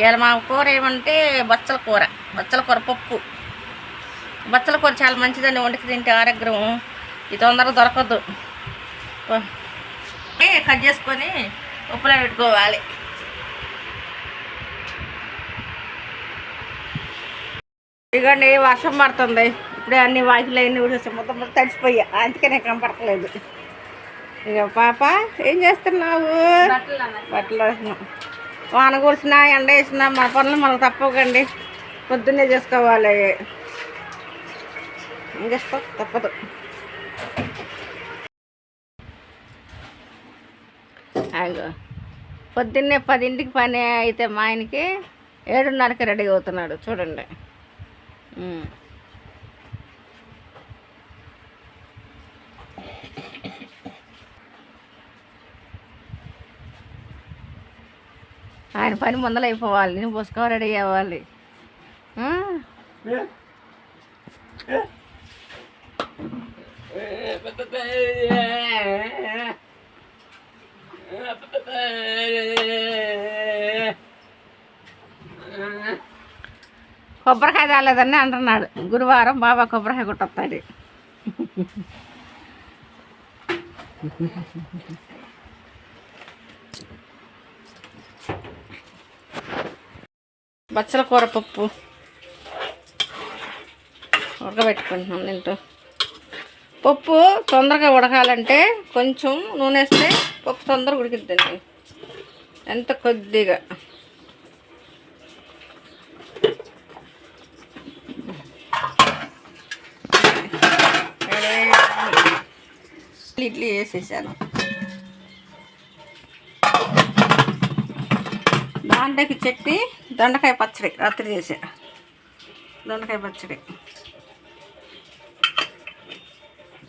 ఇవాళ మా కూర ఏమంటే బచ్చల కూర బచ్చల కూర పప్పు. బచ్చల కూర చాలా మంచిదండి వండికి తింటే ఆరోగ్యం ఇది తొందరగా దొరకదు. ప- ఏ, కట్ చేసుకొని ఉప్పులో పెట్టుకోవాలి. ఇదిగోండి వర్షం పడుతుంది. ఇప్పుడే అన్ని వాకిలు అన్ని ఊడేసి మొత్తం మొత్తం తడిసిపోయా. అందుకనే కనపడట్లేదు. ఇక పాప ఏం చేస్తున్నావు? బట్టలు వాన కూర్చున్నా ఎండ వేసినా మన పనులు మనకు తప్పకండి. పొద్దున్నే చేసుకోవాలి. ఏం తప్పదు. అగో పొద్దున్నే పదింటికి పని అయితే మా ఆయనకి ఏడున్నరకి రెడీ అవుతున్నాడు. చూడండి. ఆయన పని ముందర అయిపోవాలి నేను పుస్తకం రెడీ అవ్వాలి? కొబ్బరికాయ తాలేదని అంటున్నాడు గురువారం బాబా కొబ్బరికాయ కొట్టొస్తాడు బచ్చల కూర పప్పు. ఉడకబెట్టుకుంటున్నాం దీంట్లో పప్పు తొందరగా ఉడకాలంటే కొంచెం నూనె వేస్తే పప్పు తొందరగా ఉడికిద్దండి. ఎంత కొద్దిగా. ఇడ్లీ వేసేసాను. దాంట్లోకి చెట్టి దొండకాయ పచ్చడి రాత్రి చేసా. దొండకాయ పచ్చడి.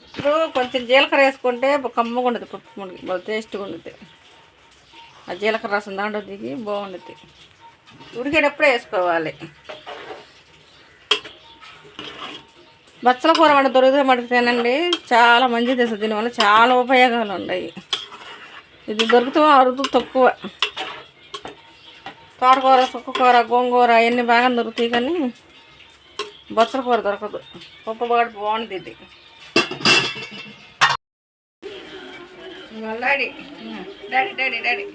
ఇప్పుడు కొంచెం జీలకర్ర వేసుకుంటే కమ్మగా ఉండదు పప్పు మునిగి బాగా టేస్ట్గా ఉండదు ఆ జీలకర్ర రసం దాంట్లో దిగి బాగుండుద్ది. ఉడికేటప్పుడే వేసుకోవాలి. బచ్చల కూర వంట దొరికితే మటుకు తినండి. చాలా మంచిది అసలు దీనివల్ల చాలా ఉపయోగాలు ఉన్నాయి. ఇది దొరుకుతూ అరుదు తక్కువ. తోటకూర సుక్కకూర గోంగూర అవన్నీ బాగా దొరుకుతాయి కానీ బచ్చల కూర దొరకదు. పప్పు బాగా బాగుంది ఇది daddy daddy daddy. Daddy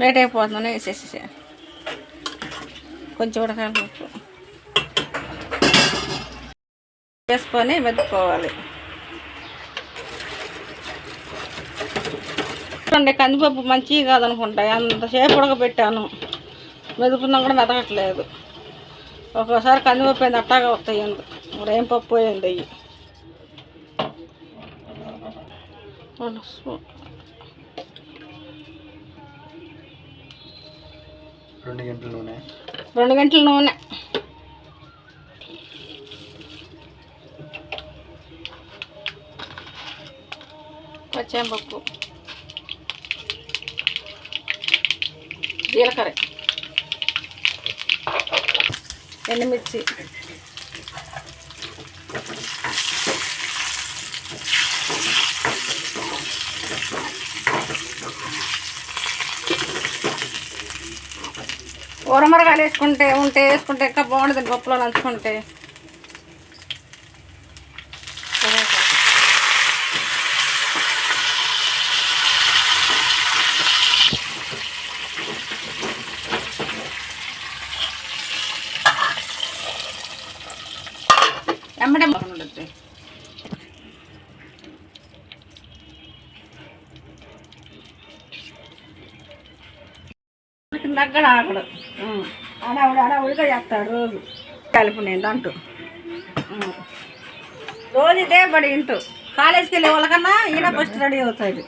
late అయిపోతుందని వేసేసి కొంచెం ఉడకాలి పప్పు వేసుకొని చూడండి కందిపప్పు మంచివి కాదనుకుంటా. అంతసేపు ఉడకబెట్టాను. మెదుకున్నా కూడా మెదగట్లేదు ఒక్కోసారి కందిపప్పు అయింది అట్టాగా వస్తాయి ఇప్పుడు ఏం పప్పు అయింది అయ్యి? రెండు గంటల నూనె. రెండు గంటల నూనె. పచ్చెంపప్పు జీలకర్ర. ఎండుమిర్చి. ఊరమరగాలు వేసుకుంటే ఉంటే వేసుకుంటే ఇంకా బాగుంటుంది పప్పులో నంచుకుంటే. ఎమ్మటే బాగుంటుంది దగ్గర ఆకడు అడావుడు అడావుడిగా చేస్తాడు రోజు. కలిపి నేను అంటూ రోజు ఇదే పడి ఇంటూ. కాలేజీకి వెళ్ళే వాళ్ళకన్నా ఈయన ఫస్ట్ రెడీ అవుతాడు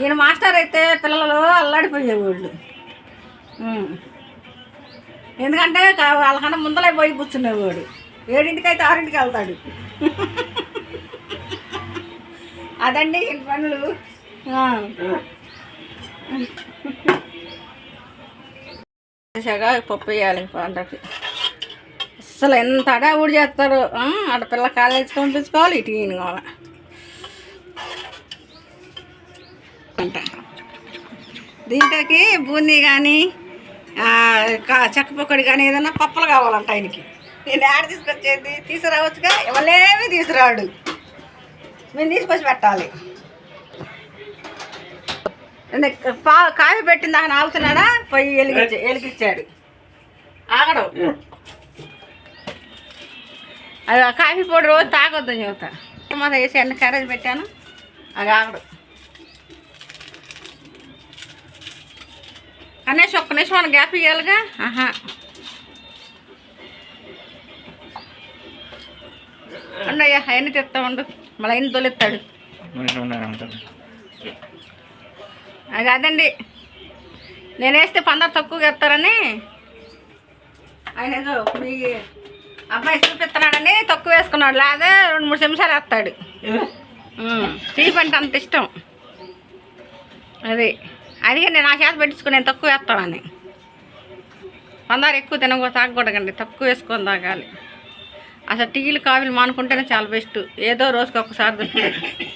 ఈయన మాస్టర్ అయితే పిల్లలు అల్లాడిపోయేవాళ్ళు ఎందుకంటే వాళ్ళకన్నా ముందలే పోయి కూర్చునేవాడు. ఏడింటికి అయితే ఆరింటికి వెళ్తాడు. అదండి ఈ పనులు. పప్పు వేయాలి పంటకి అసలు ఎంత అడావుడు చేస్తారు? అక్కడ ఆడపిల్ల కాలేజీకి పంపించుకోవాలి ఇటు ఈయన కావాలి అంట దీంట్లోకి బూందీ కానీ చెక్క పొక్కడి కానీ ఏదైనా పప్పలు కావాలంట ఆయనకి. నేను యాడ తీసుకొచ్చేది తీసుకురావచ్చుగా? ఎవరేమీ తీసుకురాడు. మేము తీసుకొచ్చి పెట్టాలి. పా కాఫీ పెట్టిన దాకా ఆగుతున్నాడా పోయి వెలిగించ వెలిగించాడు ఆగడం. అది ఆ కాఫీ పొడి రోజు తాగొద్దని చెబుతా. మొదట వేసి అన్ని కర్రేజ్ పెట్టాను. అది ఆగడు. అనేసి ఒక్క నిమిషం మన గ్యాప్ ఇవ్వాలిగా ఆహా. ఉండయ్యా అవన్నీ తెస్తా ఉండు. మళ్ళీ అయిన తొలెత్తాడు అది అదండి నేనేస్తే పందరు తక్కువగా ఎత్తారని ఆయన ఏదో మీ అబ్బాయి చూపిస్తున్నాడని తక్కువ వేసుకున్నాడు. లేదా రెండు మూడు నిమిషాలు వేస్తాడు. తీపి అంటే అంత ఇష్టం. అది. అదిగే నేను నా చేత పెట్టించుకుని నేను తక్కువ వేస్తానని. పందారు ఎక్కువ తినకూడదు తాగకూడదండి తక్కువ వేసుకొని తాగాలి. అసలు టీలు కాఫీలు మానుకుంటేనే చాలా బెస్ట్. ఏదో రోజుకి ఒకసారి దొరుకుతాయి.